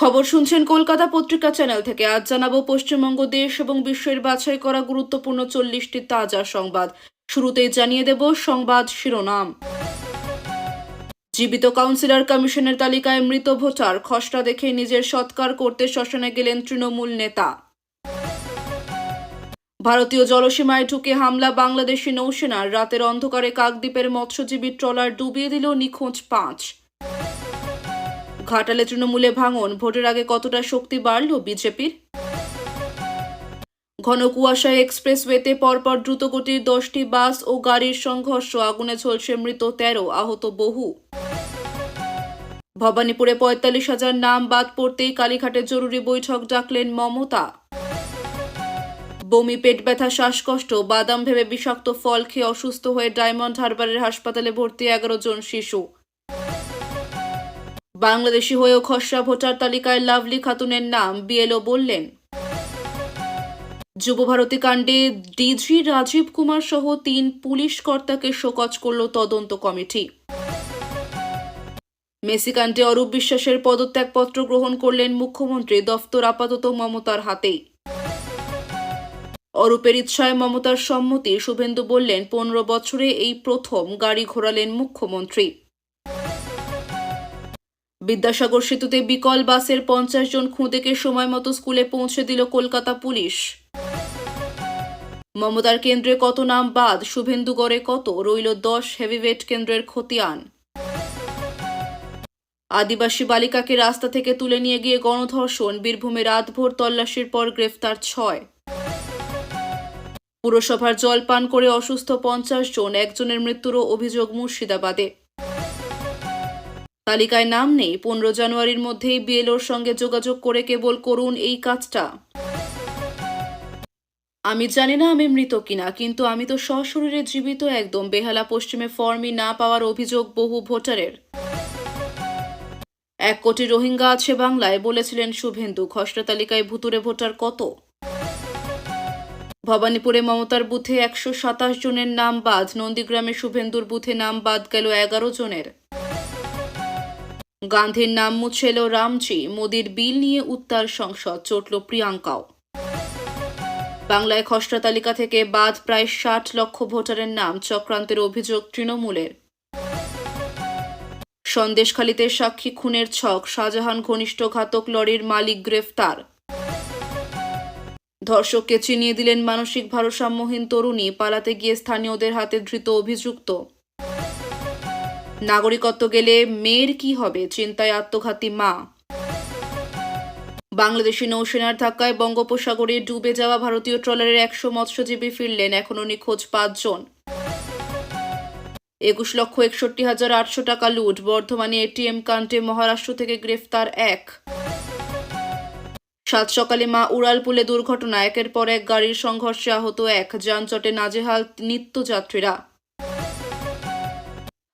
খবর শুনছেন কলকাতা পত্রিকা চ্যানেল থেকে। আজ জানাব পশ্চিমবঙ্গ, দেশ এবং বিশ্বের বাছাই করা গুরুত্বপূর্ণ চল্লিশটি তাজা সংবাদ। শুরুতেই জানিয়ে দেব সংবাদ শিরোনাম। জীবিত কাউন্সিলর কমিশনের তালিকায় মৃত ভোটার, খসড়া দেখে নিজের সৎকার করতে শ্মশানে গেলেন তৃণমূল নেতা। ভারতীয় জলসীমায় ঢুকে হামলা বাংলাদেশি নৌসেনার, রাতের অন্ধকারে কাকদ্বীপের মৎস্যজীবী ট্রলার ডুবিয়ে দিল নিখোঁজ পাঁচ। ঘাটালে তৃণমূলে ভাঙন, ভোটের আগে কতটা শক্তি বাড়ল বিজেপির? ঘন কুয়াশায় এক্সপ্রেসওয়েতে পরপর দ্রুতগতির দশটি বাস ও গাড়ির সংঘর্ষ, আগুনে ঝলসে মৃত তেরো, আহত বহু। ভবানীপুরে পঁয়তাল্লিশ হাজার নাম বাদ পড়তেই কালীঘাটে জরুরি বৈঠক ডাকলেন মমতা। বমি, পেট ব্যথা, শ্বাসকষ্ট, বাদাম ভেবে বিষাক্ত ফল খেয়ে অসুস্থ হয়ে ডায়মন্ড হারবারের হাসপাতালে ভর্তি এগারো জন শিশু। বাংলাদেশি হয়েও খসড়া ভোটার তালিকায় লাভলি খাতুনের নাম বিএলও বললেন। যুবভারতী কাণ্ডে ডিজি রাজীব কুমার সহ তিন পুলিশ কর্তাকে শোকজ করল তদন্ত কমিটি। মেসি কাণ্ডে অরূপ বিশ্বাসের পদত্যাগপত্র গ্রহণ করলেন মুখ্যমন্ত্রী, দফতর আপাতত মমতার হাতেই। অরূপের ইচ্ছায় মমতার সম্মতি, শুভেন্দু বললেন, পনেরো বছরে এই প্রথম গাড়ি ঘোরালেন মুখ্যমন্ত্রী। বিদ্যাসাগর সেতুতে বিকল বাসের পঞ্চাশ জন খুঁদেকে সময় মতো স্কুলে পৌঁছে দিল কলকাতা পুলিশ। মমতার কেন্দ্রে কত নাম বাদ, শুভেন্দুগড়ে কত? রইল দশ হেভিওয়েট কেন্দ্রের খতিয়ান। আদিবাসী বালিকাকে রাস্তা থেকে তুলে নিয়ে গিয়ে গণধর্ষণ, বীরভূমে রাতভর তল্লাশির পর গ্রেফতার ছয়। পুরসভার জল পান করে অসুস্থ পঞ্চাশ জন, একজনের মৃত্যুরও অভিযোগ মুর্শিদাবাদে। তালিকায় নাম নেই। পনেরো জানুয়ারির মধ্যেই বিএলওর সঙ্গে যোগাযোগ করে কেবল করুন এই কাজটা। আমি জানি না আমি মৃত কিনা, কিন্তু আমি তো সশরীরে জীবিত একদম। বেহালা পশ্চিমে ফর্মই না পাওয়ার অভিযোগ বহু ভোটারের। এক কোটি রোহিঙ্গা আছে বাংলায়, বলেছিলেন শুভেন্দু। খসড়া তালিকায় ভুতুরে ভোটার কত? ভবানীপুরে মমতার বুথে একশো সাতাশ জনের নাম বাদ। নন্দীগ্রামে শুভেন্দুর বুথে নাম বাদ গেল এগারো জনের। গান্ধীর নাম মুছে এলো রামজি, মোদির বিল নিয়ে উত্তাল সংসদ, চটল প্রিয়াঙ্কাও। বাংলায় খসড়া তালিকা থেকে বাদ প্রায় ষাট লক্ষ ভোটারের নাম, চক্রান্তের অভিযোগ তৃণমূলের। সন্দেশখালীতে সাক্ষী খুনের ছক, শাহজাহান ঘনিষ্ঠ ঘাতক লরির মালিক গ্রেফতার। ধর্ষককে চিনিয়ে দিলেন মানসিক ভারসাম্যহীন তরুণী, পালাতে গিয়ে স্থানীয়দের হাতে ধৃত অভিযুক্ত। নাগরিকত্ব গেলে মেয়ের কি হবে? চিন্তায় আত্মঘাতী মা। বাংলাদেশি নৌসেনার ধাক্কায় বঙ্গোপসাগরে ডুবে যাওয়া ভারতীয় ট্রলারের একশো মৎস্যজীবী ফিরলেন এখনও নিখোঁজ পাঁচজন। একুশ লক্ষ একষট্টি হাজার আটশো টাকা লুট, বর্ধমানে এটিএম কাণ্ডে মহারাষ্ট্র থেকে গ্রেফতার এক। সাত সকালে মা উড়ালপুলে দুর্ঘটনা, একের পর এক গাড়ির সংঘর্ষে আহত এক। যানজটে নাজেহাল নিত্যযাত্রীরা।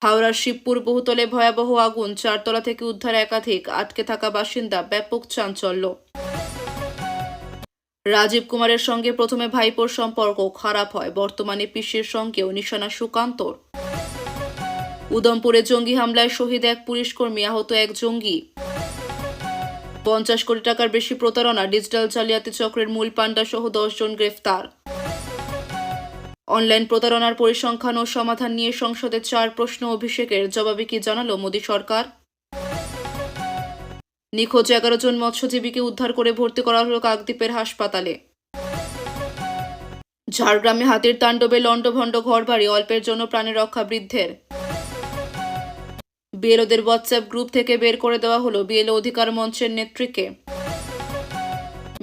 হাওড়ার শিবপুর বহুতলে ভয়াবহ আগুন, চারতলা থেকে উদ্ধার একাধিক, আটকে থাকা বাসিন্দা ব্যাপক চাঞ্চল্য। রাজীব কুমারের সঙ্গে প্রথমে ভাইপোর সম্পর্ক খারাপ হয়, বর্তমানে পিসির সঙ্গেও নিশানা সুকান্তর উদমপুরে জঙ্গি হামলায় শহীদ এক পুলিশকর্মী আহত এক জঙ্গি। পঞ্চাশ কোটি টাকার বেশি প্রতারণা, ডিজিটাল জালিয়াতি চক্রের মূল পাণ্ডা সহ জন গ্রেফতার। অনলাইন প্রতারণার পরিসংখ্যান ও সমাধান নিয়ে সংসদে চার প্রশ্ন অভিষেকের জবাবে কি জানালো মোদী সরকার? নিখোঁজ এগারো জন মৎস্যজীবীকে উদ্ধার করে ভর্তি করা হলো কাকদ্বীপের হাসপাতালে। ঝাড়গ্রামে হাতির তাণ্ডবে লণ্ডভণ্ড ঘরবাড়ি, অল্পের জন্য প্রাণের রক্ষা বৃদ্ধের। বিএলওদের হোয়াটসঅ্যাপ গ্রুপ থেকে বের করে দেওয়া হলো বিএলও অধিকার মঞ্চের নেত্রীকে।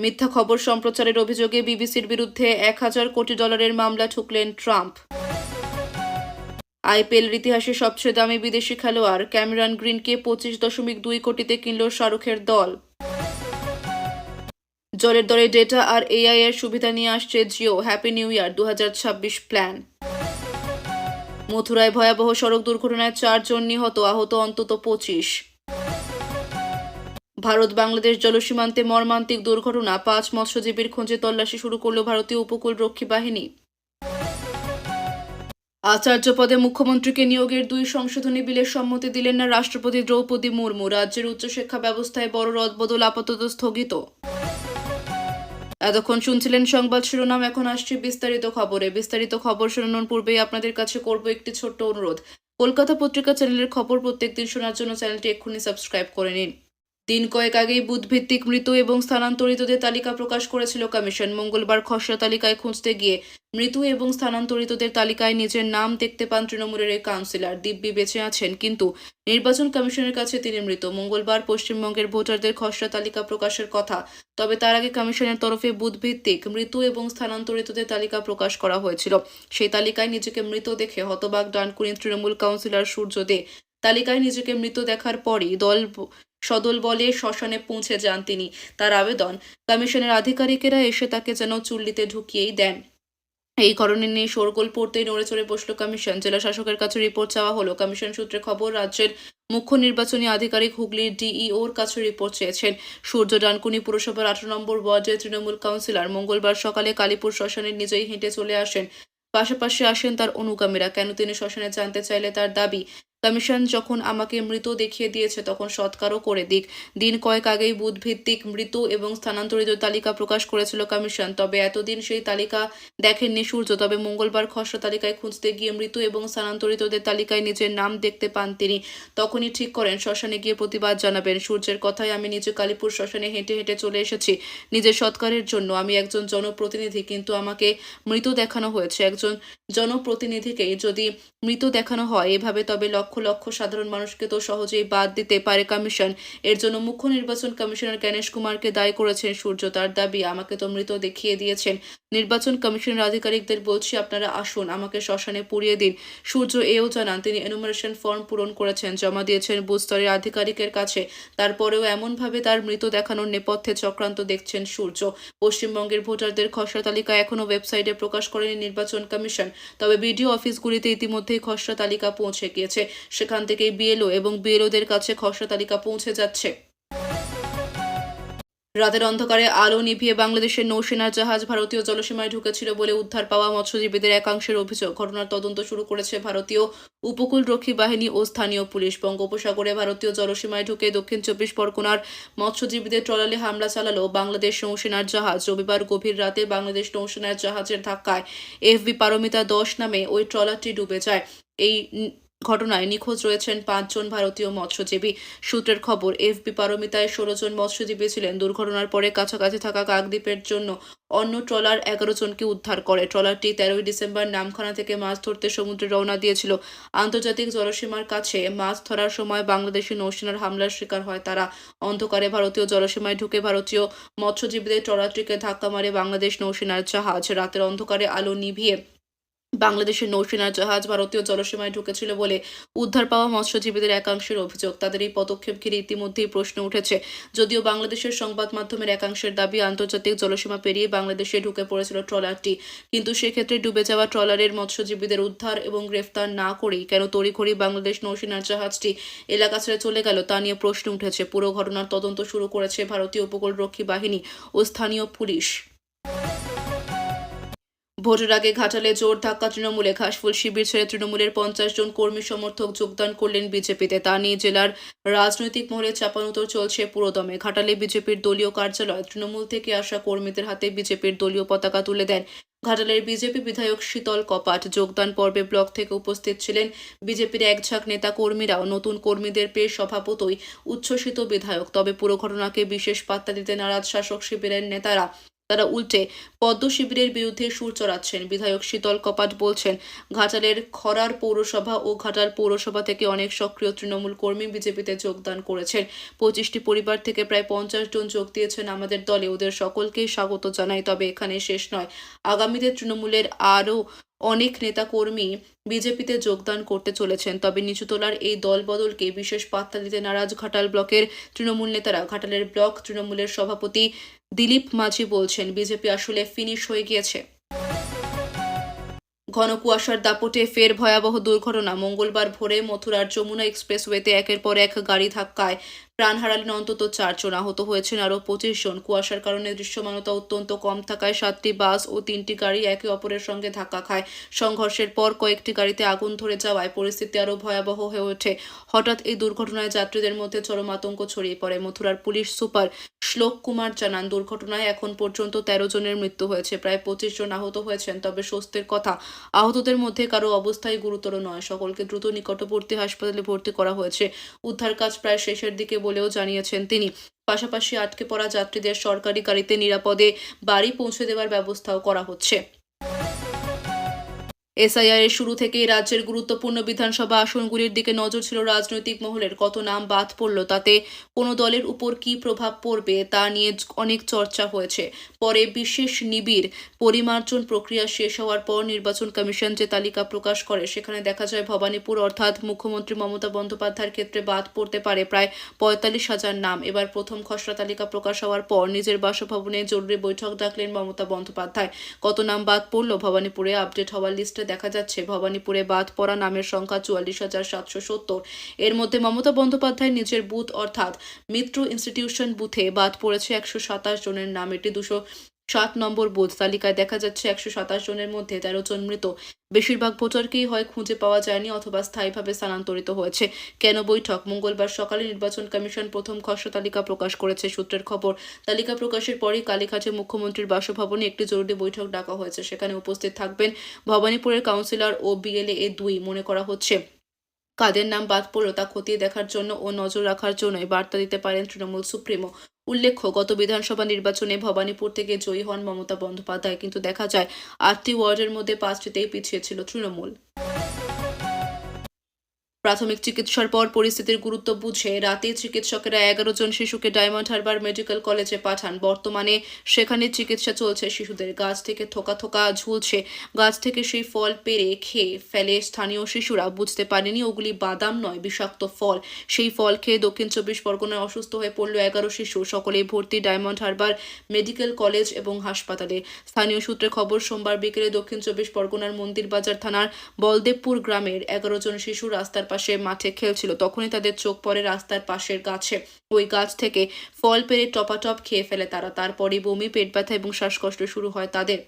মিথ্যা খবর সম্প্রচারের অভিযোগে বিবিসির বিরুদ্ধে এক হাজার কোটি ডলারের মামলা ঠুকলেন ট্রাম্প। আইপিএলের ইতিহাসে সবচেয়ে দামি বিদেশি খেলোয়াড় ক্যামেরন গ্রিনকে পঁচিশ দশমিক দুই কোটিতে কিনল শাহরুখের দল। জলের দরে ডেটা আর এআই এর সুবিধা নিয়ে আসছে জিও। হ্যাপি নিউ ইয়ার দু হাজার ছাব্বিশ প্ল্যান। মথুরায় ভয়াবহ সড়ক দুর্ঘটনায় চারজন নিহত, আহত অন্তত পঁচিশ। ভারত, বাংলাদেশ জলসীমান্তে মর্মান্তিক দুর্ঘটনা। পাঁচ মৎস্যজীবীর খোঁজে তল্লাশি শুরু করল ভারতীয় উপকূল রক্ষী বাহিনী। আচার্য পদে মুখ্যমন্ত্রীকে নিয়োগের দুই সংশোধনী বিলের সম্মতি দিলেন না রাষ্ট্রপতি দ্রৌপদী মুর্মু। রাজ্যের উচ্চশিক্ষা ব্যবস্থায় বড় রদবদল আপাতত স্থগিত। এতক্ষণ শুনছিলেন সংবাদ শিরোনাম, এখন আসছে বিস্তারিত খবরে। বিস্তারিত খবর শোনানোর পূর্বেই আপনাদের কাছে করব একটি ছোট্ট অনুরোধ। কলকাতা পত্রিকা চ্যানেলের খবর প্রত্যেকদিন শোনার জন্য চ্যানেলটি এক্ষুনি সাবস্ক্রাইব করে নিন। দিন কয়েক আগেই বুধভিত্তিক মৃত এবং স্থানান্তরিতদের তালিকা প্রকাশ করেছিল কমিশন। মঙ্গলবার খসড়া তালিকায় খুঁজতে গিয়ে মৃত এবং স্থানান্তরিতদের তালিকায় নিজের নাম দেখতে পান তৃণমূলের এই কাউন্সিলর। দিব্যি বেঁচে আছেন, কিন্তু নির্বাচন কমিশনের কাছে তিনি মৃত। মঙ্গলবার পশ্চিমবঙ্গের ভোটারদের খসড়া তালিকা প্রকাশের কথা, তবে তার আগে কমিশনের তরফে বুথভিত্তিক মৃত এবং স্থানান্তরিতদের তালিকা প্রকাশ করা হয়েছিল। সেই তালিকায় নিজেকে মৃত দেখে হতবাক ডানকুনি তৃণমূল কাউন্সিলর সূর্য দে তালিকায় নিজেকে মৃত দেখার পরই দল সদল বলে শ্মশানে পৌঁছে যান তিনি। তার আবেদন, কমিশনের আধিকারিকেরা এসে তাকে যেন চুল্লিতে ঢুকিয়েই দেন। এই কারণে নিয়ে শোরগোল পড়তেই নড়ে চড়ে বসল কমিশন। জেলা শাসকের কাছে রিপোর্ট চাওয়া হলো। কমিশন সূত্রে খবর, রাজ্যের মুখ্য নির্বাচনী আধিকারিক হুগলির ডিইওর কাছে রিপোর্ট চেয়েছেন। সূর্য ডানকুনি পুরসভার আঠারো নম্বর ওয়ার্ডের তৃণমূল কাউন্সিলর মঙ্গলবার সকালে কালীপুর শ্মশানে নিজেই হেঁটে চলে আসেন। পাশাপাশি আসেন তার অনুগামীরা। কেন তিনি শ্মশানে জানতে চাইলে তার দাবি কমিশন যখন আমাকে মৃত দেখিয়ে দিয়েছে, তখন সৎকারও করে দিক। দিন কয়েক আগেই বুথ ভিত্তিক মৃত এবং স্থানান্তরিত তালিকা প্রকাশ করেছিল কমিশন। তবে এতদিন সেই তালিকা দেখেননি সূর্য। তবে মঙ্গলবার খসড়া তালিকায় খুঁজতে গিয়ে মৃত এবং স্থানান্তরিতদের তালিকায় নিজের নাম দেখতে পান তিনি। তখনই ঠিক করেন, শ্মশানে গিয়ে প্রতিবাদ জানাবেন। সূর্যের কথায় আমি নিজে কালীপুর শ্মশানে হেঁটে হেঁটে চলে এসেছি, নিজের সৎকারের জন্য। আমি একজন জনপ্রতিনিধি, কিন্তু আমাকে মৃত দেখানো হয়েছে। একজন জনপ্রতিনিধিকেই যদি মৃত দেখানো হয় এভাবে, তবে লক্ষ লক্ষ লক্ষ সাধারণ মানুষকে তো সহজেই বাদ দিতে পারে কমিশন। এর জন্য মুখ্য নির্বাচন কমিশনার গণেশ কুমারকে দায়ী করেছেন সূর্য। তার দাবি, আমাকে তো মৃত দেখিয়ে দিয়েছেন। নির্বাচন কমিশনের আধিকারিকদের বলছি, আপনারা আসুন, আমাকে শ্মশানে পুড়িয়ে দিন। সূর্য এও জানান, তিনি এনুমারেশন ফর্ম পূরণ করেছেন, জমা দিয়েছেন বুস্তরের আধিকারিকের কাছে। তারপরেও এমনভাবে তার মৃত দেখানোর নেপথ্যে চক্রান্ত দেখছেন সূর্য। পশ্চিমবঙ্গের ভোটারদের খসড়া তালিকা এখনও ওয়েবসাইটে প্রকাশ করেনি নির্বাচন কমিশন। তবে বিডিও অফিসগুলিতে ইতিমধ্যেই খসড়া তালিকা পৌঁছে গিয়েছে। সেখান থেকেই বিএলও এবং বিএলওদের কাছে খসড়া তালিকা পৌঁছে যাচ্ছে। রাতের অন্ধকারে আলো নিভিয়ে বাংলাদেশের নৌসেনার জাহাজ ভারতীয় জলসীমায় ঢুকেছিল বলে উদ্ধার পাওয়া মৎস্যজীবীদের একাংশের অভিযোগ। ঘটনার তদন্ত শুরু করেছে ভারতীয় উপকূলরক্ষী বাহিনী ও স্থানীয় পুলিশ। বঙ্গোপসাগরে ভারতীয় জলসীমায় ঢুকে দক্ষিণ চব্বিশ পরগনার মৎস্যজীবীদের ট্রলারে হামলা চালালো বাংলাদেশ নৌসেনার জাহাজ। রবিবার গভীর রাতে বাংলাদেশ নৌসেনার জাহাজের ধাক্কায় এফবি পারমিতা দশ নামে ওই ট্রলারটি ডুবে যায়। এই ঘটনায় নিখোঁজ রয়েছেন পাঁচজন ভারতীয় মৎস্যজীবী। সূত্রের খবর, এফবি পারমিতায় ষোলো জন মৎস্যজীবী ছিলেন। দুর্ঘটনার পরে কাছাকাছি থাকা কাকদ্বীপের জন্য অন্য ট্রলার এগারো জনকে উদ্ধার করে। ট্রলারটি তেরোই ডিসেম্বর নামখানা থেকে মাছ ধরতে সমুদ্রে রওনা দিয়েছিল। আন্তর্জাতিক জলসীমার কাছে মাছ ধরার সময় বাংলাদেশি নৌসেনার হামলার শিকার হয় তারা। অন্ধকারে ভারতীয় জলসীমায় ঢুকে ভারতীয় মৎস্যজীবীদের ট্রলারটিকে ধাক্কা মারে বাংলাদেশ নৌসেনার জাহাজ। রাতের অন্ধকারে আলো নিভিয়ে বাংলাদেশের নৌসেনার জাহাজ ভারতীয় জলসীমায় ঢুকেছিল বলে উদ্ধার পাওয়া মৎস্যজীবীদের একাংশের অভিযোগ। তাদের এই পদক্ষেপ ঘিরে ইতিমধ্যেই প্রশ্ন উঠেছে। যদিও বাংলাদেশের সংবাদ মাধ্যমের একাংশের দাবি, আন্তর্জাতিক জলসীমা পেরিয়ে বাংলাদেশে ঢুকে পড়েছিল ট্রলারটি, কিন্তু সেক্ষেত্রে ডুবে যাওয়া ট্রলারের মৎস্যজীবীদের উদ্ধার এবং গ্রেফতার না করেই কেন তড়িঘড়ি বাংলাদেশ নৌসেনার জাহাজটি এলাকা ছেড়ে চলে গেল তা নিয়ে প্রশ্ন উঠেছে। পুরো ঘটনার তদন্ত শুরু করেছে ভারতীয় উপকূলরক্ষী বাহিনী ও স্থানীয় পুলিশ। ভোটের আগে ঘাটালে জোর ধাক্কা তৃণমূলে ঘাসফুল শিবির ছেড়ে তৃণমূলের পঞ্চাশ জন কর্মী সমর্থক যোগদান করলেন বিজেপিতে। তা নিয়ে জেলার রাজনৈতিক মহলে চাপানুতর চলছে পুরোদমে। ঘাটালে বিজেপির দলীয় কার্যালয় তৃণমূল থেকে আসা কর্মীদের হাতে বিজেপির দলীয় পতাকা তুলে দেন। ঘাটালের বিজেপি বিধায়ক শীতল কপাট যোগদান পর্বে ব্লক থেকে উপস্থিত ছিলেন বিজেপির এক ঝাঁক নেতা কর্মীরাও। নতুন কর্মীদের পেয়ে সভাপতই উচ্ছ্বসিত বিধায়ক। তবে পুরো ঘটনাকে বিশেষ পাত্তা দিতে নারাজ শাসক শিবিরের নেতারা। তারা উল্টে পদ্ম শিবিরের বিরুদ্ধে সুর চড়াচ্ছেন। বিধায়ক শীতল কপাট বলছেন, ঘাটালের খরার পৌরসভা ও ঘাটাল পৌরসভা থেকে অনেক সক্রিয় তৃণমূল কর্মী বিজেপিতে যোগদান করেছেন। পঁচিশটি পরিবার থেকে প্রায় পঞ্চাশ জন যোগ দিয়েছেন আমাদের দলে। ওদের সকলকেই স্বাগত জানাই, তবে এখানে শেষ নয়। আগামীতে তৃণমূলের আরও অনেক নেতাকর্মী বিজেপিতে যোগদান করতে চলেছেন, তবে নিচুতলার এই দলবদলকে বিশেষ পাত্তা দিতে নারাজ ঘাটাল ব্লকের তৃণমূল নেতারা। ঘাটালের ব্লক তৃণমূলের সভাপতি দিলীপ মাঝি বলছেন, বিজেপি আসলে ফিনিশ হয়ে গিয়েছে। ঘন কুয়াশার দাপটে ফের ভয়াবহ দুর্ঘটনা। মঙ্গলবার ভোরে মথুরার যমুনা এক্সপ্রেসওয়েতে একের পর এক গাড়ি ধাক্কায় প্রাণ হারালেন অন্তত চারজন আহত হয়েছেন আরও পঁচিশ জন। কুয়াশার কারণে দৃশ্যমানতা অত্যন্ত কম থাকায় সাতটি বাস ও তিনটি গাড়ি একে অপরের সঙ্গে ধাক্কা খায়। সংঘর্ষের পর কয়েকটি গাড়িতে আগুন ধরে যাওয়ায় পরিস্থিতি আরও ভয়াবহ হয়ে ওঠে। হঠাৎ এই দুর্ঘটনায় যাত্রীদের মধ্যে চরম আতঙ্ক ছড়িয়ে পড়ে। মথুরার পুলিশ সুপার শ্লোক কুমার জানান, দুর্ঘটনায় এখন পর্যন্ত তেরো জনের মৃত্যু হয়েছে। প্রায় পঁচিশ জন আহত হয়েছেন, তবে স্বস্তির কথা, আহতদের মধ্যে কারও অবস্থাই গুরুতর নয়। সকলকে দ্রুত নিকটবর্তী হাসপাতালে ভর্তি করা হয়েছে। উদ্ধার কাজ প্রায় শেষের দিকে বলেও জানিয়েছেন তিনি। পাশাপাশি আটকে পড়া যাত্রীদের সরকারি গাড়িতে নিরাপদে বাড়ি পৌঁছে দেওয়ার ব্যবস্থাও করা হচ্ছে। এসআইআর এর শুরু থেকেই রাজ্যের গুরুত্বপূর্ণ বিধানসভা আসনগুলির দিকে নজর ছিল রাজনৈতিক মহলের। কত নাম বাদ পড়ল, তাতে কোনো দলের উপর কী প্রভাব পড়বে, তা নিয়ে অনেক চর্চা হয়েছে। পরে বিশেষ নিবিড় পরিমার্জন প্রক্রিয়া শেষ হওয়ার পর নির্বাচন কমিশন যে তালিকা প্রকাশ করে, সেখানে দেখা যায় ভবানীপুর অর্থাৎ মুখ্যমন্ত্রী মমতা বন্দ্যোপাধ্যায়ের ক্ষেত্রে বাদ পড়তে পারে প্রায় পঁয়তাল্লিশ হাজার নাম। এবার প্রথম খসড়া তালিকা প্রকাশ হওয়ার পর নিজের বাসভবনে জরুরি বৈঠক ডাকলেন মমতা বন্দ্যোপাধ্যায়। কত নাম বাদ পড়ল, ভবানীপুরে আপডেট হওয়ার লিস্টে দেখা যাচ্ছে, ভবানীপুরে বাদ পড়া নামের সংখ্যা চুয়াল্লিশ হাজার সাতশো সত্তর। এর মধ্যে মমতা বন্দ্যোপাধ্যায় নিজের বুথ, অর্থাৎ মিত্র ইনস্টিটিউশন বুথে বাদ পড়েছে একশো সাতাশ জনের নাম। এটি দুশো সাত নম্বর বুথ তালিকায় দেখা যাচ্ছে একশো সাতাশ জনের মধ্যে তেরো জন মৃত। বেশিরভাগ ভোটারকেই হয় খুঁজে পাওয়া যায়নি অথবা স্থায়ীভাবে স্থানান্তরিত হয়েছে। কেন বৈঠক? মঙ্গলবার সকালে নির্বাচন কমিশন প্রথম খসড়া তালিকা প্রকাশ করেছে সূত্রের খবর। তালিকা প্রকাশের পরই কালীঘাটে মুখ্যমন্ত্রীর বাসভবনে একটি জরুরি বৈঠক ডাকা হয়েছে। সেখানে উপস্থিত থাকবেন ভবানীপুরের কাউন্সিলর ও বিএলএ এ দুই, মনে করা হচ্ছে। কাদের নাম বাদ পড়ল তা খতিয়ে দেখার জন্য ও নজর রাখার জন্যই বার্তা দিতে পারেন তৃণমূল সুপ্রিমো। উল্লেখ্য, গত বিধানসভা নির্বাচনে ভবানীপুর থেকে জয়ী হন মমতা বন্দ্যোপাধ্যায়। কিন্তু দেখা যায়, আটটি ওয়ার্ডের মধ্যে পাঁচটিতেই পিছিয়ে ছিল তৃণমূল। প্রাথমিক চিকিৎসার পর পরিস্থিতির গুরুত্ব বুঝে রাতে চিকিৎসকেরা এগারো জন শিশুকে ডায়মন্ড হারবার মেডিকেল কলেজে পাঠান। বর্তমানে সেখানে চিকিৎসা চলছে, শিশুদের গাছ থেকে থোকা থোকা ঝুলছে। গাছ থেকে সেই ফল পেরে খেয়ে ফেলে স্থানীয় শিশুরা। বুঝতে পারেনি ওগুলি বাদাম নয়, বিষাক্ত ফল। সেই ফল খেয়ে দক্ষিণ চব্বিশ পরগনায় অসুস্থ হয়ে পড়ল এগারো শিশু। সকলেই ভর্তি ডায়মন্ড হারবার মেডিকেল কলেজ এবং হাসপাতালে। স্থানীয় সূত্রে খবর, সোমবার বিকেলে দক্ষিণ চব্বিশ পরগনার মন্দিরবাজার থানার বলদেবপুর গ্রামের এগারো জন শিশু রাস্তার পাশে মাঠে খেলছিল। তখনই তাদের চোখ পড়ে রাস্তার পাশের গাছে। ওই গাছ থেকে ফল পেরে টপাটপ খেয়ে ফেলে তারা। তারপরই বমি, পেট ব্যথা এবং শ্বাসকষ্ট শুরু হয় তাদের।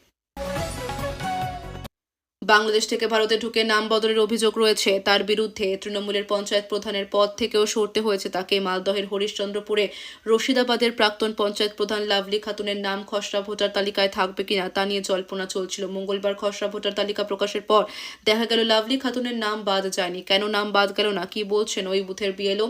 বাংলাদেশ থেকে ভারতে ঢুকে নাম বদলের অভিযোগ রয়েছে। তার বিরুদ্ধে তৃণমূলের পঞ্চায়েত প্রধানের পদ থেকেও সরতে হয়েছে তাকে। মালদহের হরিশ্চন্দ্রপুরে রশিদাবাদের প্রাক্তন পঞ্চায়েত প্রধান লাভলি খাতুনের নাম খসড়া ভোটার তালিকায় থাকবে কিনা তা নিয়ে জল্পনা চলছিল। মঙ্গলবার খসড়া ভোটার তালিকা প্রকাশের পর দেখা গেল, লাভলি খাতুনের নাম বাদ যায়নি। কেন নাম বাদ গেল না? কি বলছেন ওই বুথের বিএলও?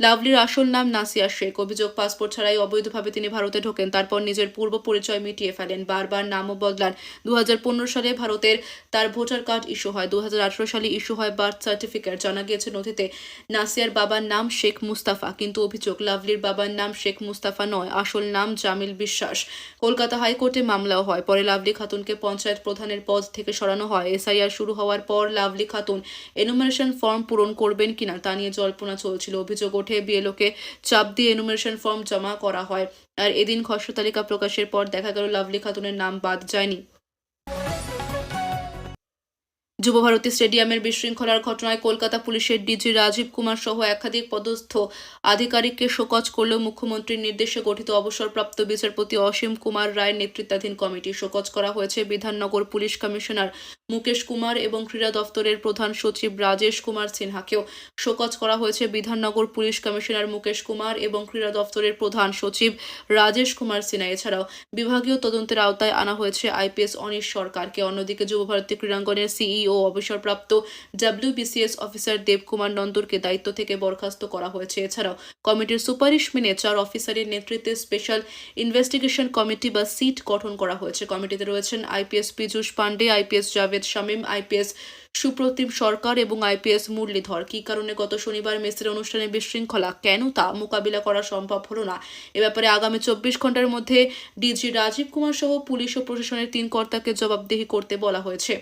লাভলির আসল নাম নাসিয়া শেখ। অভিযোগ, পাসপোর্ট ছাড়াই অবৈধভাবে তিনি ভারতে ঢোকেন। তারপর নিজের পূর্ব পরিচয় মিটিয়ে ফেলেন। বারবার নামও বদলান। দু হাজার পনেরো সালে ভারতের তার ভোটার কার্ড ইস্যু হয়। দুহাজার আঠেরো সালে ইস্যু হয় বার্থ সার্টিফিকেট। জানা গিয়েছে নথিতে নাসিয়ার বাবার নাম শেখ মুস্তাফা। কিন্তু অভিযোগ, লাভলির বাবার নাম শেখ মুস্তাফা নয়। আসল নাম জামিল বিশ্বাস। কলকাতা হাইকোর্টে মামলাও হয়। পরে লাভলি খাতুনকে পঞ্চায়েত প্রধানের পদ থেকে সরানো হয়। এসআইআর শুরু হওয়ার পর লাভলি খাতুন এনুমারেশন ফর্ম পূরণ করবেন কিনা তা নিয়ে জল্পনা চলছিল। অভিযোগ ওঠে। বিএলওকে চাপ দিয়ে এনুমেরেশন ফর্ম জমা করা হয়। আর এদিন খসড়া তালিকা প্রকাশের পর দেখা গেল, লাভলি খাতুনের নাম বাদ যায়নি। যুবভারতী স্টেডিয়ামের বিশৃঙ্খলার ঘটনায় কলকাতা পুলিশের ডিজি রাজীব কুমার সহ একাধিক পদস্থ আধিকারিককে শোকজ করলেও মুখ্যমন্ত্রীর নির্দেশে গঠিত অবসরপ্রাপ্ত বিচারপতি অসীম কুমার রায়ের নেতৃত্বাধীন কমিটি। শোকজ করা হয়েছে বিধাননগর পুলিশ কমিশনার মুকেশ কুমার এবং ক্রীড়া দফতরের প্রধান সচিব রাজেশ কুমার সিনহাকেও। শোকজ করা হয়েছে বিধাননগর পুলিশ কমিশনার মুকেশ কুমার এবং ক্রীড়া দফতরের প্রধান সচিব রাজেশ কুমার সিনহা। এছাড়াও বিভাগীয় তদন্তের আওতায় আনা হয়েছে আইপিএস অনিশ সরকারকে। অন্যদিকে যুবভারতী ক্রীড়াঙ্গনের সিইও অবসরপ্রাপ্ত ডাব্লিউবিসিএস অফিসার দেবকুমার নন্দরকে দায়িত্ব থেকে বরখাস্ত করা হয়েছে। এছাড়াও কমিটির সুপারিশ মেনে চার অফিসারের নেতৃত্বে স্পেশাল ইনভেস্টিগেশন কমিটি বা সিট গঠন করা হয়েছে। কমিটিতে রয়েছেন IPS Piyush Pandey IPS Javed Shamim IPS Supratim Sarkar এবং আইপিএস মুরলীধর। কি কারণে গত শনিবার মেসের অনুষ্ঠানে বিশৃঙ্খলা? কেন তা? মোকাবিলা করা সম্ভব হলো না। এ ব্যাপারে আগামী চব্বিশ ঘণ্টার মধ্যে ডিজি রাজীব কুমার সহ পুলিশ ও প্রশাসনের তিন কর্তাকে জবাবদিহি করতে বলা হয়েছে।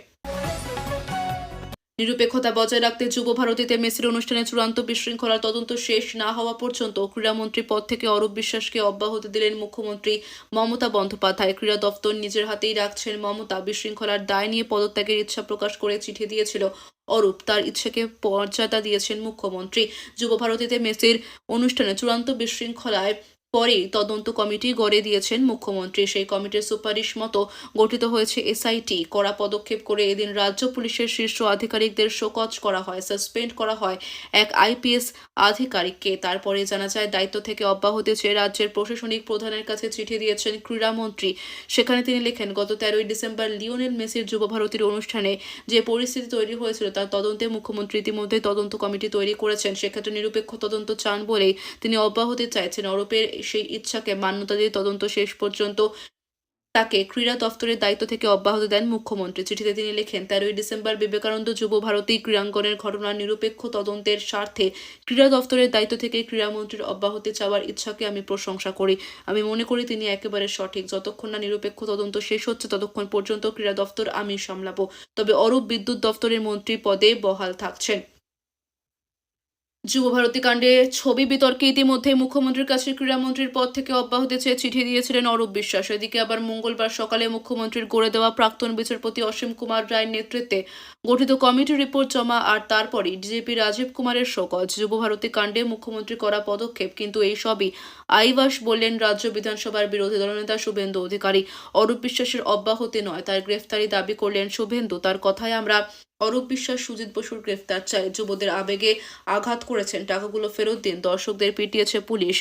নিরপেক্ষতা বজায় রাখতে যুব ভারতীতে মেসির অনুষ্ঠানে চূড়ান্ত বিশৃঙ্খলার তদন্ত শেষ না হওয়া পর্যন্ত ক্রীড়ামন্ত্রী পদ থেকে অরূপ বিশ্বাসকে অব্যাহতি দিলেন মুখ্যমন্ত্রী মমতা বন্দ্যোপাধ্যায়। ক্রীড়া দপ্তর নিজের হাতেই রাখছেন মমতা। বিশৃঙ্খলার দায় নিয়ে পদত্যাগের ইচ্ছা প্রকাশ করে চিঠি দিয়েছিল অরূপ। তার ইচ্ছেকে মর্যাদা দিয়েছেন মুখ্যমন্ত্রী। যুব ভারতীতে মেসির অনুষ্ঠানে চূড়ান্ত বিশৃঙ্খলায় পরেই তদন্ত কমিটি গড়ে দিয়েছেন মুখ্যমন্ত্রী। সেই কমিটির সুপারিশ মতো গঠিত হয়েছে এসআইটি। কড়া পদক্ষেপ করে এদিন রাজ্য পুলিশের শীর্ষ আধিকারিকদের শোকজ করা হয়, সাসপেন্ড করা হয় এক আইপিএস আধিকারিককে। তারপরে জানা যায়, দায়িত্ব থেকে অব্যাহতি চেয়ে রাজ্যের প্রশাসনিক প্রধানের কাছে চিঠি দিয়েছেন ক্রীড়ামন্ত্রী সেখানে তিনি লেখেন, গত তেরোই ডিসেম্বর লিওনেল মেসির যুব ভারতীর অনুষ্ঠানে যে পরিস্থিতি তৈরি হয়েছিল তার তদন্তে মুখ্যমন্ত্রী ইতিমধ্যে তদন্ত কমিটি তৈরি করেছেন। সেক্ষেত্রে নিরপেক্ষ তদন্ত চান বলেই তিনি অব্যাহতি চাইছেন। অরূপের সেই ইচ্ছাকে মান্যতা দিয়ে তদন্ত শেষ পর্যন্ত তাকে ক্রীড়া দফতরের দায়িত্ব থেকে অব্যাহতি দেন মুখ্যমন্ত্রী। চিঠিতে তিনি লেখেন, তেরোই ডিসেম্বর বিবেকানন্দ যুব ভারতী ক্রীড়াঙ্গনের ঘটনার নিরপেক্ষ তদন্তের স্বার্থে ক্রীড়া দফতরের দায়িত্ব থেকে ক্রীড়ামন্ত্রীর অব্যাহতি চাওয়ার ইচ্ছাকে আমি প্রশংসা করি। আমি মনে করি তিনি একেবারে সঠিক। যতক্ষণ না নিরপেক্ষ তদন্ত শেষ হচ্ছে, ততক্ষণ পর্যন্ত ক্রীড়া দফতর আমি সামলাবো। তবে অরূপ বিদ্যুৎ দফতরের মন্ত্রী পদে বহাল থাকছেন। যুব ভারতী কাণ্ডে ছবি বিতর্কে ইতিমধ্যে মুখ্যমন্ত্রীর কাছে ক্রীড়ামন্ত্রীর পদ থেকে অব্যাহতি চেয়ে চিঠি দিয়েছিলেন অরূপ বিশ্বাস। এদিকে আবার মঙ্গলবার সকালে মুখ্যমন্ত্রীর গড়ে দেওয়া প্রাক্তন বিচারপতি অসীম কুমার রায়ের নেতৃত্বে গঠিত কমিটির রিপোর্ট জমা আর তারপরই ডিজিপি রাজীব কুমারের শোকজ। যুব ভারতী কাণ্ডে মুখ্যমন্ত্রী করা পদক্ষেপ, কিন্তু এই সবই আইবাস বললেন রাজ্য বিধানসভার বিরোধী দলনেতা শুভেন্দু অধিকারী। অরূপ বিশ্বাসের অব্যাহতি নয়, তার গ্রেফতারি দাবি করলেন শুভেন্দু। তার কথায় আমরা অরূপ বিশ্বাস, সুজিত বসুর গ্রেফতার চাই। যুবদের আবেগে আঘাত করেছেন, টাকাগুলো ফেরত দিন, দর্শকদের পিটিয়েছে পুলিশ।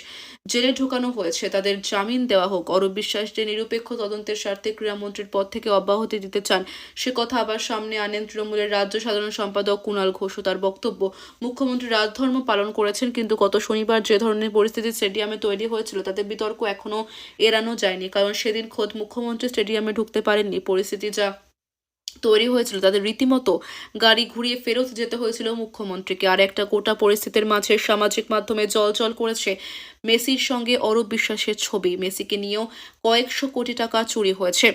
জেলে ঢোকানো হয়েছে, তাদের জামিন দেওয়া হোক। অরূপ বিশ্বাস যে নিরপেক্ষ তদন্তের স্বার্থে ক্রীড়ামন্ত্রীর পদ থেকে অব্যাহতি দিতে চান, সে কথা আবার সামনে আনেন তৃণমূলের রাজ্য সাধারণ সম্পাদক কুণাল ঘোষ তার বক্তব্য। মুখ্যমন্ত্রী রাজধর্ম পালন করেছেন, কিন্তু গত শনিবার যে ধরনের পরিস্থিতি স্টেডিয়ামে তৈরি হয়েছিল, তাতে বিতর্ক এখনও এড়ানো যায়নি, কারণ সেদিন খোদ মুখ্যমন্ত্রী স্টেডিয়ামে ঢুকতে পারেননি। পরিস্থিতি যা তৈরি হয়েছিল তাদের রীতিমতো গাড়ি ঘুরিয়ে ফেরত যেতে হয়েছিল মুখ্যমন্ত্রীকে। আর একটা গোটা পরিস্থিতির মাঝে সামাজিক মাধ্যমে জল করেছে মেসির সঙ্গে অরূপ বিশ্বাসের ছবি। মেসিকে নিয়েও কয়েকশো কোটি টাকা চুরি হয়েছে।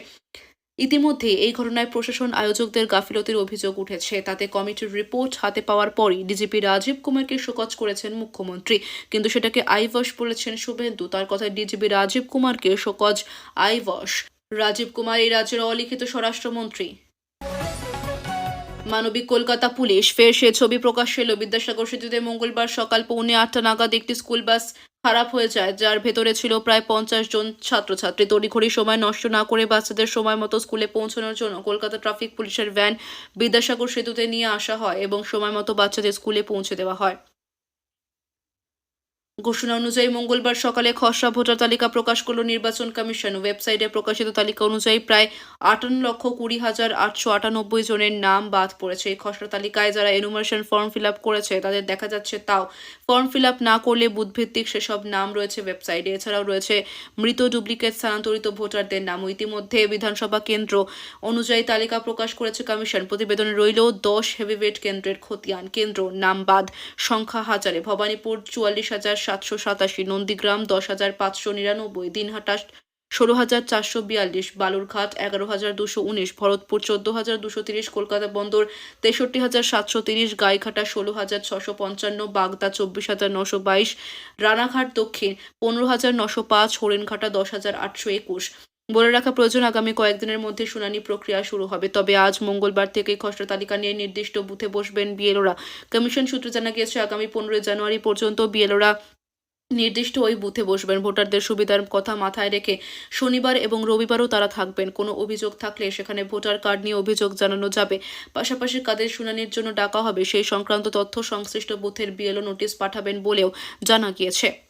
ইতিমধ্যে এই ঘটনায় প্রশাসন, আয়োজকদের গাফিলতির অভিযোগ উঠেছে। তাতে কমিটির রিপোর্ট হাতে পাওয়ার পরই ডিজিপি রাজীব কুমারকে শোকজ করেছেন মুখ্যমন্ত্রী। কিন্তু সেটাকে আইভস বলেছেন শুভেন্দু। তার কথায় ডিজিপি রাজীব কুমারকে শোকজ আইভস রাজীব কুমার এই রাজ্যের অলিখিত স্বরাষ্ট্রমন্ত্রী। মানবিক কলকাতা পুলিশ ফের সে ছবি প্রকাশ এলো বিদ্যাসাগর সেতুতে মঙ্গলবার সকাল পৌনে আটটা নাগাদ একটি স্কুল বাস খারাপ হয়ে যায়। যার ভেতরে ছিল প্রায় পঞ্চাশ জন ছাত্রছাত্রী। তড়িঘড়ি সময় নষ্ট না করে বাচ্চাদের সময় মতো স্কুলে পৌঁছানোর জন্য কলকাতা ট্রাফিক পুলিশের ভ্যান বিদ্যাসাগর সেতুতে নিয়ে আসা হয় এবং সময় মতো বাচ্চাদের স্কুলে পৌঁছে দেওয়া হয়। ঘোষণা অনুযায়ী মঙ্গলবার সকালে খসড়া ভোটার তালিকা প্রকাশ করল নির্বাচন কমিশন। ওয়েবসাইটে প্রকাশিত তালিকা অনুযায়ী প্রায় আটান্ন লক্ষ কুড়ি হাজার আটশো আটানব্বই জনের নাম বাদ পড়েছে। এই খসড়া তালিকায় যারা এনুমারেশন ফর্ম ফিল আপ করেছে, তাদের দেখা যাচ্ছে তাও। ফর্ম ফিল আপ না করলে বুথভিত্তিক সেসব নাম রয়েছে ওয়েবসাইটে। এছাড়াও রয়েছে মৃত ডুপ্লিকেট স্থানান্তরিত ভোটারদের নাম। ইতিমধ্যে বিধানসভা কেন্দ্র অনুযায়ী তালিকা প্রকাশ করেছে কমিশন। প্রতিবেদনে রইল দশ হেভিওয়েট কেন্দ্রের খতিয়ান। কেন্দ্র নাম বাদ। সংখ্যা হাজারে। ভবানীপুর চুয়াল্লিশ হাজার সাতশো সাতাশি, নন্দীগ্রাম দশ হাজার পাঁচশো নিরানব্বই দিনহাটা ষোলো হাজার চারশো বিয়াল্লিশ, বালুরঘাট এগারো হাজার দুশো উনিশ, ভরতপুর চোদ্দ হাজার দুশো তিরিশ, কলকাতা বন্দর তেষট্টি হাজার সাতশো তিরিশ, গাইঘাটা ষোলো হাজার ছশো পঞ্চান্ন, বাগদা চব্বিশ হাজার নশো বাইশ, রানাঘাট দক্ষিণ পনেরো হাজার নশো পাঁচ, হরিণঘাটা দশ হাজার আটশো একুশ। বলে রাখা প্রয়োজন, আগামী কয়েকদিনের মধ্যে শুনানি প্রক্রিয়া শুরু হবে। তবে আজ মঙ্গলবার থেকে খসড়া তালিকা নিয়ে নির্দিষ্ট বুথে বসবেন বিএলওরা। কমিশন সূত্রে জানা গিয়েছে, আগামী পনেরোই জানুয়ারি পর্যন্ত বিএলওরা নির্দিষ্ট ওই বুথে বসবেন। ভোটারদের সুবিধার কথা মাথায় রেখে শনিবার এবং রবিবারও তারা থাকবেন। কোনো অভিযোগ থাকলে সেখানে ভোটার কার্ড নিয়ে অভিযোগ জানানো যাবে। পাশাপাশি কাদের শুনানির জন্য ডাকা হবে, সেই সংক্রান্ত তথ্য সংশ্লিষ্ট বুথের বিএলও নোটিশ পাঠাবেন বলেও জানা গিয়েছে।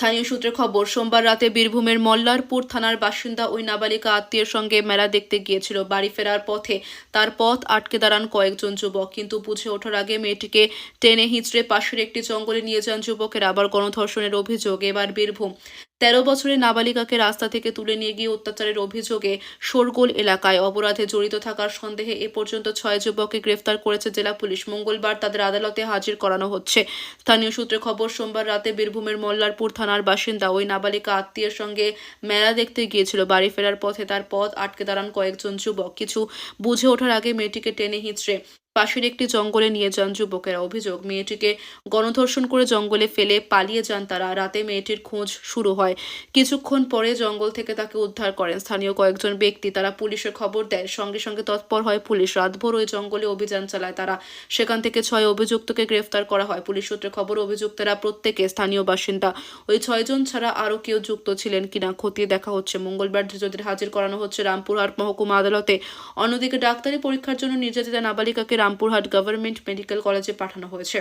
স্থানীয় সূত্রে খবর, সোমবার রাতে বীরভূমের মল্লারপুর থানার বাসিন্দা ওই নাবালিকা আত্মীয়ের সঙ্গে মেলা দেখতে গিয়েছিল। বাড়ি ফেরার পথে তার পথ আটকে দাঁড়ান কয়েকজন যুবক, কিন্তু বুঝে ওঠার আগে মেয়েটিকে টেনে হিঁচড়ে পাশের একটি জঙ্গলে নিয়ে যান যুবকের। আবার গণধর্ষণের অভিযোগ, এবার বীরভূম। তেরো বছরের নাবালিকাকে রাস্তা থেকে তুলে নিয়ে গিয়ে অত্যাচারের অভিযোগে শোরগোল এলাকায় অপরাধে জড়িত থাকার সন্দেহে এ পর্যন্ত ছয় যুবককে গ্রেফতার করেছে জেলা পুলিশ। মঙ্গলবার তাদের আদালতে হাজির করানো হচ্ছে। স্থানীয় সূত্রে খবর, সোমবার রাতে বীরভূমের মল্লারপুর থানার বাসিন্দা ওই নাবালিকা আত্মীয়ের সঙ্গে মেলা দেখতে গিয়েছিল। বাড়ি ফেরার পথে তার পথ আটকে দাঁড়ান কয়েকজন যুবক। কিছু বুঝে ওঠার আগে মেয়েটিকে টেনে হিঁচড়ে পাশের একটি জঙ্গলে নিয়ে যান যুবকেরা। অভিযোগ, মেয়েটিকে গণধর্ষণ করে জঙ্গলে ফেলে পালিয়ে যান তারা। রাতে মেয়েটির খোঁজ শুরু হয়। কিছুক্ষণ পরে জঙ্গল থেকে তাকে উদ্ধার করেন স্থানীয় কয়েকজন ব্যক্তি। তারা পুলিশের খবর দেন সঙ্গে সঙ্গে তৎপর হয় পুলিশ। রাতভর ওই জঙ্গলে অভিযান চালায় তারা। সেখান থেকে ছয় অভিযুক্তকে গ্রেফতার করা হয়। পুলিশ সূত্রে খবর, অভিযুক্তরা প্রত্যেকে স্থানীয় বাসিন্দা। ওই ছয়জন ছাড়া আরও কেউ যুক্ত ছিলেন কিনা খতিয়ে দেখা হচ্ছে। মঙ্গলবার ধৃতদের হাজির করানো হচ্ছে রামপুরহাট মহকুমা আদালতে। অন্যদিকে ডাক্তারি পরীক্ষার জন্য নির্যাতিতা নাবালিকাকে রামপুরহাট গভর্নমেন্ট মেডিকেল কলেজে পাঠানো হয়েছে।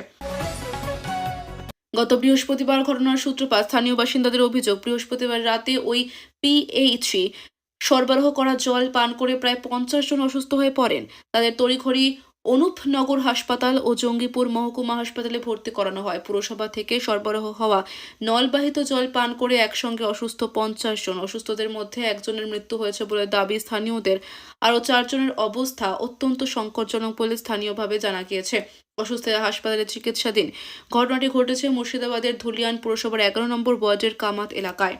গত বৃহস্পতিবার ঘটনার সূত্রপাত, স্থানীয় বাসিন্দাদের অভিযোগ, বৃহস্পতিবার রাতে ওই পিএইচি সরবরাহ করা জল পান করে প্রায় পঞ্চাশ জন অসুস্থ হয়ে পড়েন। তাদের তড়িঘড়ি অনুপনগর হাসপাতাল ও জঙ্গিপুর মহকুমা হাসপাতালে ভর্তি করানো হয়। পুরসভা থেকে সরবরাহ হওয়া নলবাহিত জল পান করে একসঙ্গে অসুস্থ পঞ্চাশ জন। অসুস্থদের মধ্যে একজনের মৃত্যু হয়েছে বলে দাবি স্থানীয়দের। আরও চারজনের অবস্থা অত্যন্ত সংকটজনক বলে স্থানীয়ভাবে জানা গিয়েছে। অসুস্থরা হাসপাতালে চিকিৎসাধীন। ঘটনাটি ঘটেছে মুর্শিদাবাদের ধুলিয়ান পুরসভার এগারো নম্বর ওয়ার্ডের কামাত এলাকায়।